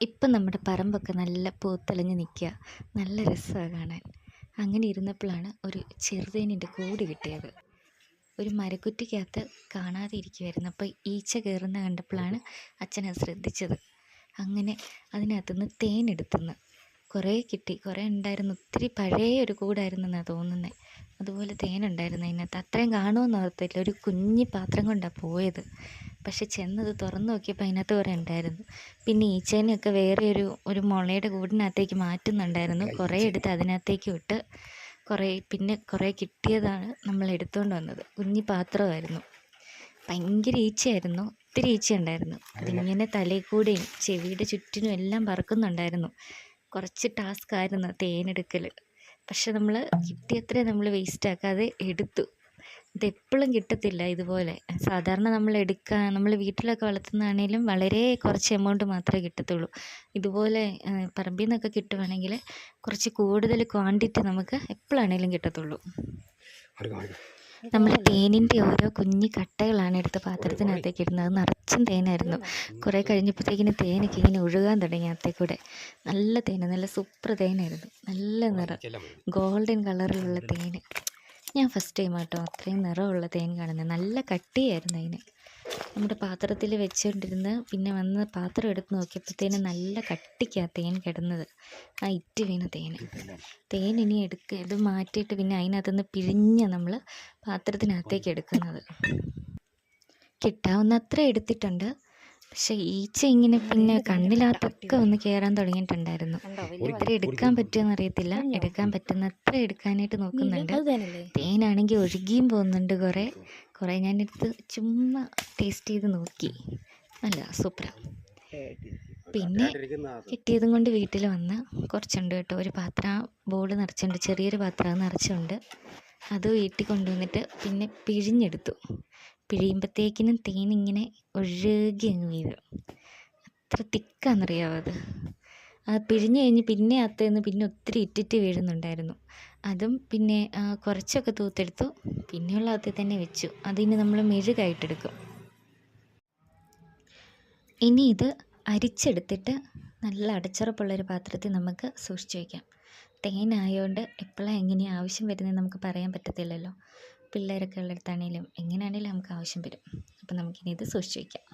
ഇപ്പം നമ്മുടെ പറമ്പൊക്കെ നല്ല പൂത്തെളിഞ്ഞ് നിൽക്കുക. നല്ല രസമാണ് കാണാൻ. അങ്ങനെ ഇരുന്നപ്പോഴാണ് ഒരു ചെറുതേനിന്റെ കൂട് കിട്ടിയത്. ഒരു മരക്കുറ്റിക്കകത്ത് കാണാതെ ഇരിക്കുമായിരുന്നു അപ്പോൾ ഈച്ച കയറുന്ന കണ്ടപ്പോഴാണ് അച്ഛനത് ശ്രദ്ധിച്ചത്. അങ്ങനെ അതിനകത്തുനിന്ന് തേനെടുത്തുനിന്ന് കുറേ കിട്ടി. കുറേ ഉണ്ടായിരുന്നു. ഒത്തിരി പഴയ ഒരു കൂടായിരുന്നു എന്നാണ് തോന്നുന്നത് അതുപോലെ തേനുണ്ടായിരുന്നു അതിനകത്ത്. അത്രയും കാണുമെന്ന് ഓർത്തില്ല. ഒരു കുഞ്ഞി പാത്രം കൊണ്ടാണ് പോയത്. പക്ഷെ ചെന്നത് തുറന്നു നോക്കിയപ്പോൾ അതിനകത്ത് കുറേ ഉണ്ടായിരുന്നു. പിന്നെ ഈച്ചേനെയൊക്കെ വേറെ ഒരു ഒരു മുളയുടെ കൂടിനകത്തേക്ക് മാറ്റുന്നുണ്ടായിരുന്നു. കുറേ എടുത്ത് അതിനകത്തേക്ക് വിട്ട് കുറേ പിന്നെ കുറേ കിട്ടിയതാണ് നമ്മൾ എടുത്തുകൊണ്ട് വന്നത്. കുഞ്ഞി പാത്രമായിരുന്നു. ഭയങ്കര ഈച്ചയായിരുന്നു. ഒത്തിരി ഈച്ച ഉണ്ടായിരുന്നു അതിങ്ങനെ തലയിൽ കൂടെയും ചെവിയുടെ ചുറ്റിനും എല്ലാം പറക്കുന്നുണ്ടായിരുന്നു. കുറച്ച് ടാസ്ക് ആയിരുന്നു തേനെടുക്കൽ പക്ഷെ നമ്മൾ കിട്ടിയത്രയും നമ്മൾ വേസ്റ്റ് ആക്കാതെ എടുത്തു ഇതെപ്പോഴും കിട്ടത്തില്ല ഇതുപോലെ. സാധാരണ നമ്മൾ എടുക്കാൻ നമ്മൾ വീട്ടിലൊക്കെ വളർത്തുന്നതാണേലും വളരെ കുറച്ച് എമൗണ്ട് മാത്രമേ കിട്ടത്തുള്ളൂ. ഇതുപോലെ പറമ്പിൽ നിന്നൊക്കെ കിട്ടുവാണെങ്കിൽ കുറച്ച് കൂടുതൽ ക്വാണ്ടിറ്റി നമുക്ക് എപ്പോഴാണേലും കിട്ടത്തുള്ളൂ. നമ്മൾ തേനിന്റെ ഓരോ കുഞ്ഞി കട്ടകളാണ് എടുത്ത് പാത്രത്തിനകത്തേക്ക് ഇടുന്നത്. അത് നിറച്ചും തേനായിരുന്നു. കുറേ കഴിഞ്ഞപ്പോഴത്തേക്കിന് തേനൊക്കെ ഇങ്ങനെ ഒഴുകാൻ തുടങ്ങി അകത്തേക്കൂടെ. നല്ല തേൻ നല്ല സൂപ്പർ തേനായിരുന്നു. നല്ല നിറം. ഗോൾഡൻ കളറിലുള്ള തേൻ ഞാൻ ഫസ്റ്റ് ടൈം ആട്ടോ അത്രയും നിറമുള്ള തേൻ കാണുന്നത്. നല്ല കട്ടിയായിരുന്നു അതിന്. നമ്മുടെ പാത്രത്തിൽ വെച്ചുകൊണ്ടിരുന്ന് പിന്നെ വന്ന് പാത്രം എടുത്ത് നോക്കിയപ്പോഴത്തേനും നല്ല കട്ടിക്കാണ് തേൻ കിടന്നത്. ആ ഇറ്റ് വീണ തേൻ തേൻ ഇനി എടുക്ക ഇത് മാറ്റിയിട്ട് പിന്നെ അതിനകത്തുനിന്ന് പിഴിഞ്ഞ് നമ്മൾ പാത്രത്തിനകത്തേക്ക് എടുക്കുന്നത്. കിട്ടാവുന്ന അത്ര എടുത്തിട്ടുണ്ട്. പക്ഷെ ഈച്ച ഇങ്ങനെ പിന്നെ കണ്ണിലാത്തൊക്കെ ഒന്ന് കയറാൻ തുടങ്ങിയിട്ടുണ്ടായിരുന്നു. ഇത്ര എടുക്കാൻ പറ്റുമെന്ന് അറിയത്തില്ല. എടുക്കാൻ പറ്റുന്ന അത്ര എടുക്കാനായിട്ട് നോക്കുന്നുണ്ട്. തേനാണെങ്കിൽ ഒഴുകിയും പോകുന്നുണ്ട് കുറേ. കുറേ ഞാനെടുത്ത് ചുമ്മാ ടേസ്റ്റ് ചെയ്ത് നോക്കി. നല്ല സൂപ്പറാണ് പിന്നെ കിട്ടിയതും കൊണ്ട് വീട്ടിൽ വന്ന് കുറച്ചുണ്ട് കേട്ടോ. ഒരു പാത്രം ബോൾ നിറച്ചുണ്ട്. ചെറിയൊരു പാത്രം നിറച്ചുണ്ട്. അത് വീട്ടിൽ കൊണ്ടുവന്നിട്ട് പിന്നെ പിഴിഞ്ഞെടുത്തു. പിഴിയുമ്പോഴത്തേക്കിനും തേനിങ്ങനെ ഒഴുകി അങ്ങ് വീഴും. അത്ര തിക്കാണെന്നറിയാവോ അത്? പിഴിഞ്ഞ് കഴിഞ്ഞ് പിന്നെ അത്തേന്ന് പിന്നെ ഒത്തിരി ഇറ്റിറ്റ് വീഴുന്നുണ്ടായിരുന്നു. അതും പിന്നെ കുറച്ചൊക്കെ തൂത്തെടുത്തു. പിന്നെയുള്ള അത്തേ തന്നെ വെച്ചു. അതിന് നമ്മൾ മെഴുകായിട്ടെടുക്കും. ഇനി ഇത് അരിച്ചെടുത്തിട്ട് നല്ല അടച്ചുറപ്പുള്ളൊരു പാത്രത്തിൽ നമുക്ക് സൂക്ഷിച്ച് വയ്ക്കാം തേനായതുകൊണ്ട് എപ്പോഴാണ് എങ്ങനെയാണ് ആവശ്യം വരുന്നത് നമുക്ക് പറയാൻ പറ്റത്തില്ലല്ലോ. പിള്ളേരൊക്കെ ഉള്ളിടത്താണേലും എങ്ങനെയാണേലും നമുക്ക് ആവശ്യം വരും. അപ്പോൾ നമുക്കിനി ഇത് സൂക്ഷിച്ച് വയ്ക്കാം